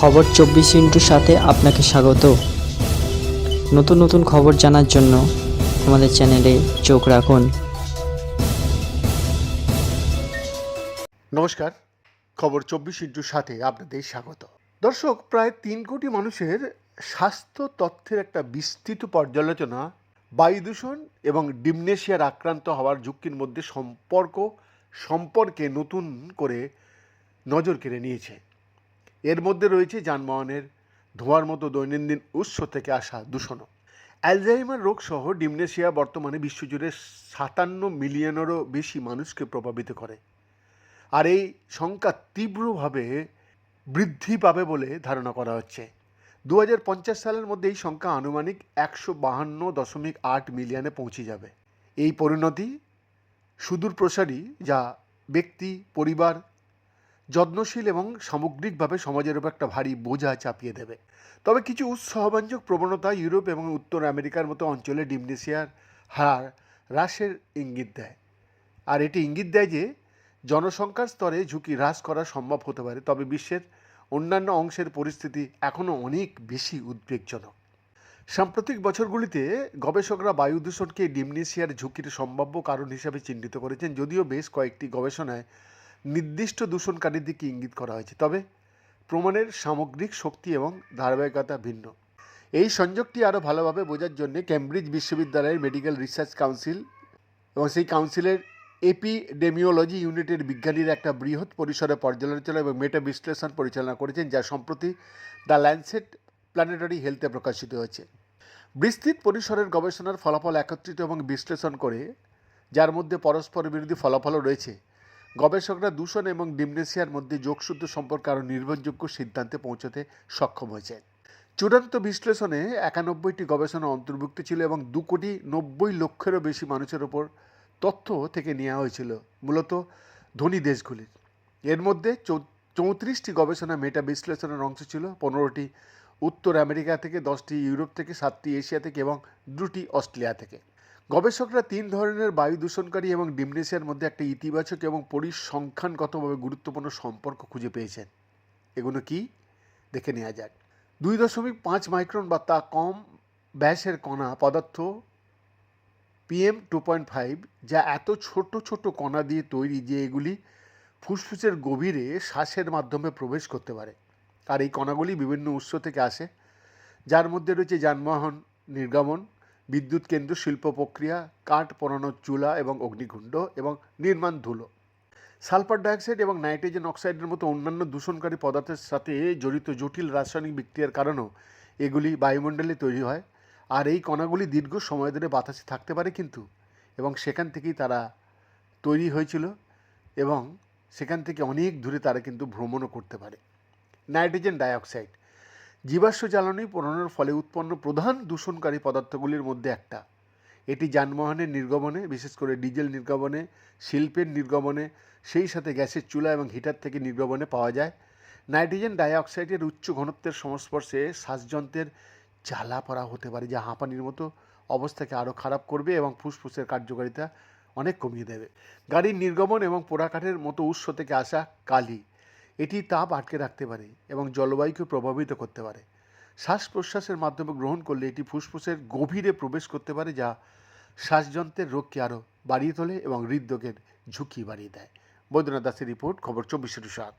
খবর চব্বিশ ইন্টুর সাথে আপনাকে স্বাগত। নতুন নতুন খবর জানার জন্য আমাদের চ্যানেলে চোখ রাখুন। নমস্কার, খবর চব্বিশ ইন্টুর সাথে আপনাদের স্বাগত। দর্শক, প্রায় তিন কোটি মানুষের স্বাস্থ্য তথ্যের একটা বিস্তৃত পর্যালোচনা বায়ু দূষণ এবং ডিমনেশিয়ার আক্রান্ত হওয়ার ঝুঁকির মধ্যে সম্পর্ক সম্পর্কে নতুন করে নজর কেড়ে নিয়েছে। এর মধ্যে রয়েছে যানবাহনের ধোঁয়ার মতো দৈনন্দিন উৎস থেকে আসা দূষণও। অ্যালজাইমার রোগ সহ ডিমনেশিয়া বর্তমানে বিশ্বজুড়ে সাতান্ন মিলিয়নেরও বেশি মানুষকে প্রভাবিত করে। আর এই সংখ্যা তীব্রভাবে বৃদ্ধি পাবে বলে ধারণা করা হচ্ছে। দু হাজার পঞ্চাশ সালের মধ্যে এই সংখ্যা আনুমানিক একশো বাহান্ন দশমিক আট মিলিয়নে পৌঁছে যাবে। এই পরিণতি সুদূর প্রসারী যা ব্যক্তি, পরিবার যত্নশীল এবং সামগ্রিকভাবে সমাজের উপর একটা ভারী বোঝা চাপিয়ে দেবে। তবে কিছু উৎসাহব্যঞ্জক প্রবণতা ইউরোপ এবং উত্তর আমেরিকার মতো অঞ্চলে ডিমনেশিয়ার হার হ্রাসের ইঙ্গিত দেয়। আর এটি ইঙ্গিত দেয় যে, জনসংখ্যার স্তরে ঝুঁকি হ্রাস করা সম্ভব হতে পারে, তবে বিশ্বের অন্যান্য অংশের পরিস্থিতি এখনও অনেক বেশি উদ্বেগজনক। সাম্প্রতিক বছরগুলিতে গবেষকরা বায়ু দূষণকে ডিমনেশিয়ার ঝুঁকির সম্ভাব্য কারণ হিসাবে চিহ্নিত করেছেন, যদিও বেশ কয়েকটি গবেষণায় নির্দিষ্ট দূষণকারীর দিকে ইঙ্গিত করা হয়েছে। তবে প্রমাণের সামগ্রিক শক্তি এবং ধারাবাহিকতা ভিন্ন। এই সংযোগটি আরও ভালোভাবে বোঝার জন্য ক্যামব্রিজ বিশ্ববিদ্যালয়ের মেডিকেল রিসার্চ কাউন্সিল এবং সেই কাউন্সিলের এপিডেমিওলজি ইউনিটের বিজ্ঞানীরা একটা বৃহৎ পরিসরে পর্যালোচনা এবং মেটা বিশ্লেষণ পরিচালনা করেছেন, যা সম্প্রতি দ্য ল্যান্ডসেট প্ল্যানেটারি হেলথে প্রকাশিত হয়েছে। বিস্তৃত পরিসরের গবেষণার ফলাফল একত্রিত এবং বিশ্লেষণ করে, যার মধ্যে পরস্পর বিরোধী ফলাফলও রয়েছে। গবেষকরা দূষণ এবং ডিমনেশিয়ার মধ্যে যোগসূত্র সম্পর্কে আরও নির্ভরযোগ্য সিদ্ধান্তে পৌঁছতে সক্ষম হয়েছে। চূড়ান্ত বিশ্লেষণে একানব্বইটি গবেষণা অন্তর্ভুক্ত ছিল এবং দু কোটি নব্বই লক্ষেরও বেশি মানুষের ওপর তথ্য থেকে নেওয়া হয়েছিল, মূলত ধনী দেশগুলির। এর মধ্যে চৌত্রিশটি গবেষণা মেটা বিশ্লেষণের অংশ ছিল, পনেরোটি উত্তর আমেরিকা থেকে, দশটি ইউরোপ থেকে, সাতটি এশিয়া থেকে এবং দুটি অস্ট্রেলিয়া থেকে। গবেষকরা তিন ধরনের বায়ু দূষণকারী এবং ডিমনেশিয়ার মধ্যে একটা ইতিবাচক এবং পরিসংখ্যানগতভাবে গুরুত্বপূর্ণ সম্পর্ক খুঁজে পেয়েছেন। এগুলো কি? দেখে নেওয়া যাক। দুই দশমিক পাঁচ মাইক্রন বা তা কম ব্যাসের কণা পদার্থ পিএম টু পয়েন্ট ফাইভ, যা এত ছোট ছোট কণা দিয়ে তৈরি যে এগুলি ফুসফুসের গভীরে শ্বাসের মাধ্যমে প্রবেশ করতে পারে। আর এই কণাগুলি বিভিন্ন উৎস থেকে আসে, যার মধ্যে রয়েছে যানবাহন নির্গমন বিদ্যুৎ কেন্দ্র, শিল্প প্রক্রিয়া, কাঠ পোড়ানোর চুলা এবং অগ্নিকুণ্ড এবং নির্মাণ ধুলো। সালফার ডাইঅক্সাইড এবং নাইট্রোজেন অক্সাইডের মতো অন্যান্য দূষণকারী পদার্থের সাথে জড়িত জটিল রাসায়নিক বিক্রিয়ার কারণেও এগুলি বায়ুমণ্ডলে তৈরি হয়। আর এই কণাগুলি দীর্ঘ সময় ধরে বাতাসে থাকতে পারে কিন্তু, এবং সেখান থেকেই তারা তৈরি হয়েছিল এবং সেখান থেকে অনেক দূরে তারা কিন্তু ভ্রমণও করতে পারে। নাইট্রোজেন ডাইঅক্সাইড জীবাশ্ম জ্বালানি পোড়ানোর ফলে উৎপন্ন প্রধান দূষণকারী পদার্থগুলির মধ্যে একটা। এটি যানবাহনের নির্গমনে, বিশেষ করে ডিজেল নির্গমনে, শিল্পের নির্গমনে, সেই সাথে গ্যাসের চুলা এবং হিটার থেকে নির্গমনে পাওয়া যায়। নাইট্রোজেন ডাইঅক্সাইডের উচ্চ ঘনত্বের সংস্পর্শে শ্বাসযন্ত্রের জ্বালা পড়া হতে পারে, যা হাঁপানির মতো অবস্থাকে আরও খারাপ করবে এবং ফুসফুসের কার্যকারিতা অনেক কমিয়ে দেবে। গাড়ির নির্গমন এবং পোড়াকাঠের মতো উৎস থেকে আসা কালি এটি তাপ আটকে রাখতে পারে এবং জলবায়ুকে প্রভাবিত করতে পারে। শ্বাস প্রশ্বাসের মাধ্যমে গ্রহণ করলে এটি ফুসফুসের গভীরে প্রবেশ করতে পারে, যা শ্বাসযন্ত্রের রোগকে আরও বাড়িয়ে তোলে এবং হৃদরোগের ঝুঁকি বাড়িয়ে দেয়। বৈদ্যনাথ দাসের রিপোর্ট, খবর চব্বিশে সাত।